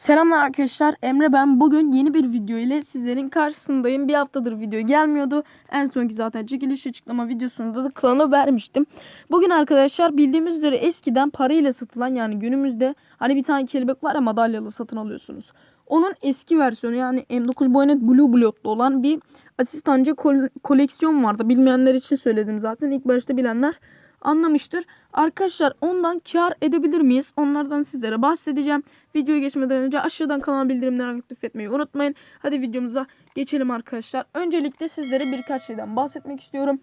Selamlar arkadaşlar. Emre ben. Bugün yeni bir video ile sizlerin karşısındayım. Bir haftadır video gelmiyordu. En sonki zaten çekiliş açıklama videosunda da klanı vermiştim. Bugün arkadaşlar bildiğimiz üzere eskiden parayla satılan yani günümüzde hani bir tane kelebek var ya madalyalı satın alıyorsunuz. Onun eski versiyonu yani M9 Bayonet Blue Blood'lu olan bir asistancı kol- koleksiyon vardı. Bilmeyenler için söyledim zaten. İlk başta bilenler anlamıştır. Arkadaşlar ondan kar edebilir miyiz? Onlardan sizlere bahsedeceğim. Videoya geçmeden önce aşağıdan kanal bildirimlerini aktif etmeyi unutmayın. Hadi videomuza geçelim arkadaşlar. Öncelikle sizlere birkaç şeyden bahsetmek istiyorum.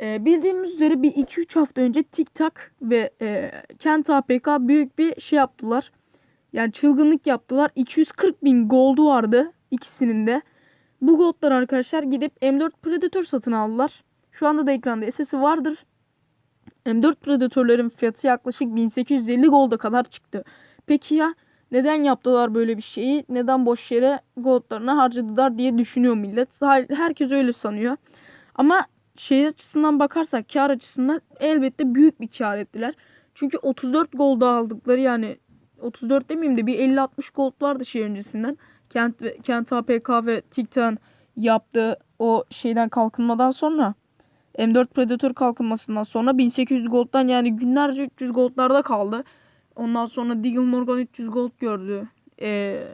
Ee, bildiğimiz üzere bir 2-3 hafta önce TikTok ve e, Kent APK büyük bir şey yaptılar. Yani çılgınlık yaptılar. 240 bin goldu vardı ikisinin de. Bu goldlar arkadaşlar gidip M4 Predator satın aldılar. Şu anda da ekranda SS'i vardır. M4 Predator'ların fiyatı yaklaşık 1850 golda kadar çıktı. Peki ya neden yaptılar böyle bir şeyi? Neden boş yere goldlarını harcadılar diye düşünüyor millet. Herkes öyle sanıyor. Ama şey açısından bakarsak kar açısından elbette büyük bir kar ettiler. Çünkü 34 golda aldıkları yani 34 demeyeyim de bir 50-60 gold vardı şey öncesinden. Kent, Kent APK ve TikTok'un yaptığı o şeyden kalkınmadan sonra M4 Predator kalkınmasından sonra 1800 gold'dan yani günlerce 300 gold'larda kaldı. Ondan sonra Deagle Morgan 300 gold gördü. Ee,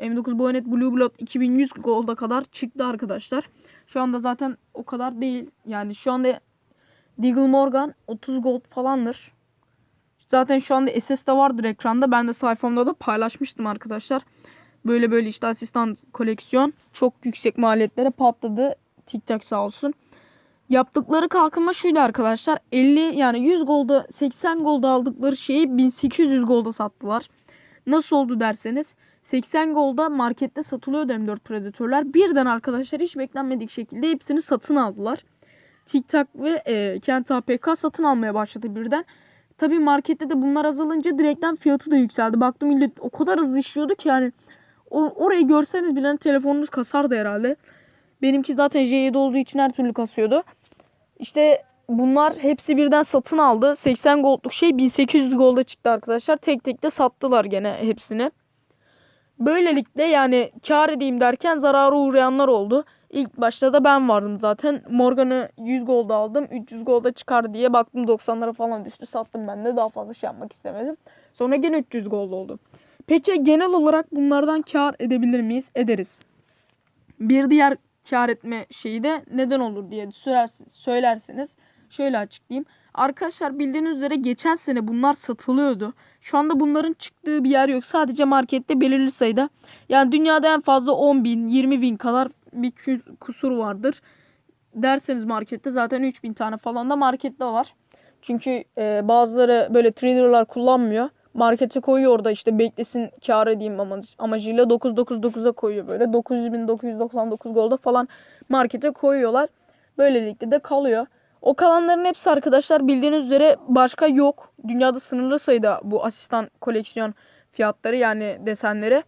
M9 Bayonet Blue Blood 2100 gold'a kadar çıktı arkadaşlar. Şu anda zaten o kadar değil. Yani şu anda Deagle Morgan 30 gold falandır. Zaten şu anda SS de vardır ekranda. Ben de sayfamda da paylaşmıştım arkadaşlar. Böyle böyle işte asistan koleksiyon çok yüksek maliyetlere patladı. TikTok sağ olsun. Yaptıkları kalkınma şuydu arkadaşlar. 50 yani 100 golda 80 golda aldıkları şeyi 1800 golda sattılar. Nasıl oldu derseniz 80 golda markette satılıyordu M4 Predator'lar. Birden arkadaşlar hiç beklenmedik şekilde hepsini satın aldılar. TikTok ve e, Kent APK satın almaya başladı birden. Tabii markette de bunlar azalınca direkten fiyatı da yükseldi. Baktım millet o kadar hızlı işliyordu ki yani o, orayı görseniz bile telefonunuz kasardı herhalde. Benimki zaten J7 olduğu için her türlü kasıyordu. İşte bunlar hepsi birden satın aldı. 80 goldluk şey 1800 golda çıktı arkadaşlar. Tek tek de sattılar gene hepsini. Böylelikle yani kar edeyim derken zarara uğrayanlar oldu. İlk başta da ben vardım zaten. Morgan'ı 100 golda aldım. 300 golda çıkar diye baktım 90'lara falan düştü. Sattım ben de daha fazla şey yapmak istemedim. Sonra gene 300 gold oldu. Peki genel olarak bunlardan kar edebilir miyiz? Ederiz. Bir diğer kar etme şeyi de neden olur diye söylerseniz şöyle açıklayayım. Arkadaşlar bildiğiniz üzere geçen sene bunlar satılıyordu. Şu anda bunların çıktığı bir yer yok. Sadece markette belirli sayıda. Yani dünyada en fazla 10 bin, 20 bin kadar bir kusur vardır. Derseniz markette zaten 3 bin tane falan da markette var. Çünkü e, bazıları böyle traderlar kullanmıyor. Markete koyuyor orada işte beklesin kar edeyim amacıyla 999'a koyuyor böyle. 9999 golda falan markete koyuyorlar. Böylelikle de kalıyor. O kalanların hepsi arkadaşlar bildiğiniz üzere başka yok. Dünyada sınırlı sayıda bu asistan koleksiyon fiyatları yani desenleri.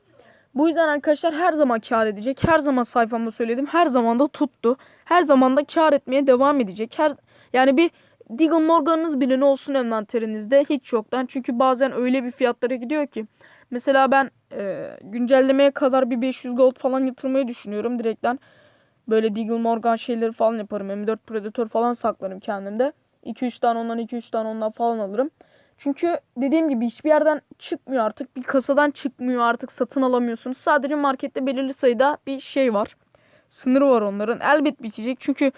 Bu yüzden arkadaşlar her zaman kar edecek. Her zaman sayfamda söyledim. Her zaman da tuttu. Her zaman da kar etmeye devam edecek. Her yani bir Deagle Morgan'ınız bile ne olsun envanterinizde hiç yoktan. Çünkü bazen öyle bir fiyatlara gidiyor ki. Mesela ben e, güncellemeye kadar bir 500 gold falan yatırmayı düşünüyorum direkten. Böyle Deagle Morgan şeyleri falan yaparım. M4 Predator falan saklarım kendimde. 2-3 tane ondan 2-3 tane ondan falan alırım. Çünkü dediğim gibi hiçbir yerden çıkmıyor artık. Bir kasadan çıkmıyor artık satın alamıyorsunuz. Sadece markette belirli sayıda bir şey var. Sınırı var onların. Elbet bitecek. Çünkü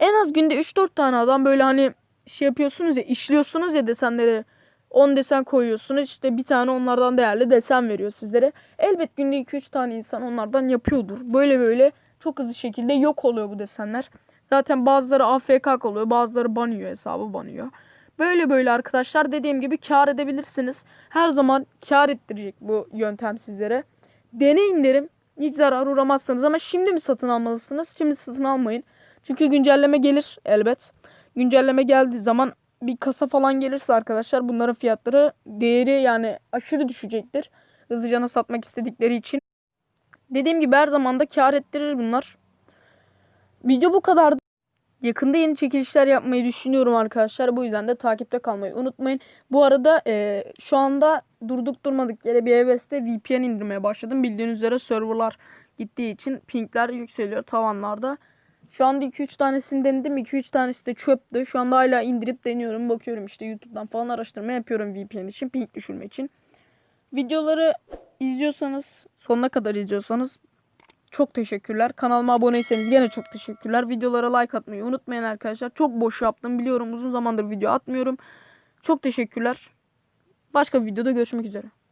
en az günde 3-4 tane adam böyle hani şey yapıyorsunuz ya işliyorsunuz ya desenleri 10 desen koyuyorsunuz işte bir tane onlardan değerli desen veriyor sizlere. Elbet günde 2-3 tane insan onlardan yapıyordur. Böyle böyle çok hızlı şekilde yok oluyor bu desenler. Zaten bazıları AFK kalıyor bazıları banıyor hesabı banıyor. Böyle böyle arkadaşlar dediğim gibi kar edebilirsiniz. Her zaman kar ettirecek bu yöntem sizlere. Deneyin derim. Hiç zarar uğramazsınız ama şimdi mi satın almalısınız? Şimdi satın almayın. Çünkü güncelleme gelir elbet güncelleme geldiği zaman bir kasa falan gelirse arkadaşlar bunların fiyatları değeri yani aşırı düşecektir. Hızlıca satmak istedikleri için. Dediğim gibi her zaman da kar ettirir bunlar. Video bu kadar. yakında yeni çekilişler yapmayı düşünüyorum arkadaşlar. Bu yüzden de takipte kalmayı unutmayın. Bu arada e, şu anda durduk durmadık yere bir hevesle VPN indirmeye başladım. Bildiğiniz üzere serverlar gittiği için pingler yükseliyor tavanlarda. Şu anda 2-3 tanesini denedim. 2-3 tanesi de çöptü. Şu anda hala indirip deniyorum. Bakıyorum işte YouTube'dan falan araştırma yapıyorum VPN için. Ping düşürme için. Videoları izliyorsanız sonuna kadar izliyorsanız çok teşekkürler. Kanalıma aboneyseniz gene çok teşekkürler. Videolara like atmayı unutmayın arkadaşlar. Çok boş yaptım biliyorum uzun zamandır video atmıyorum. Çok teşekkürler. Başka videoda görüşmek üzere.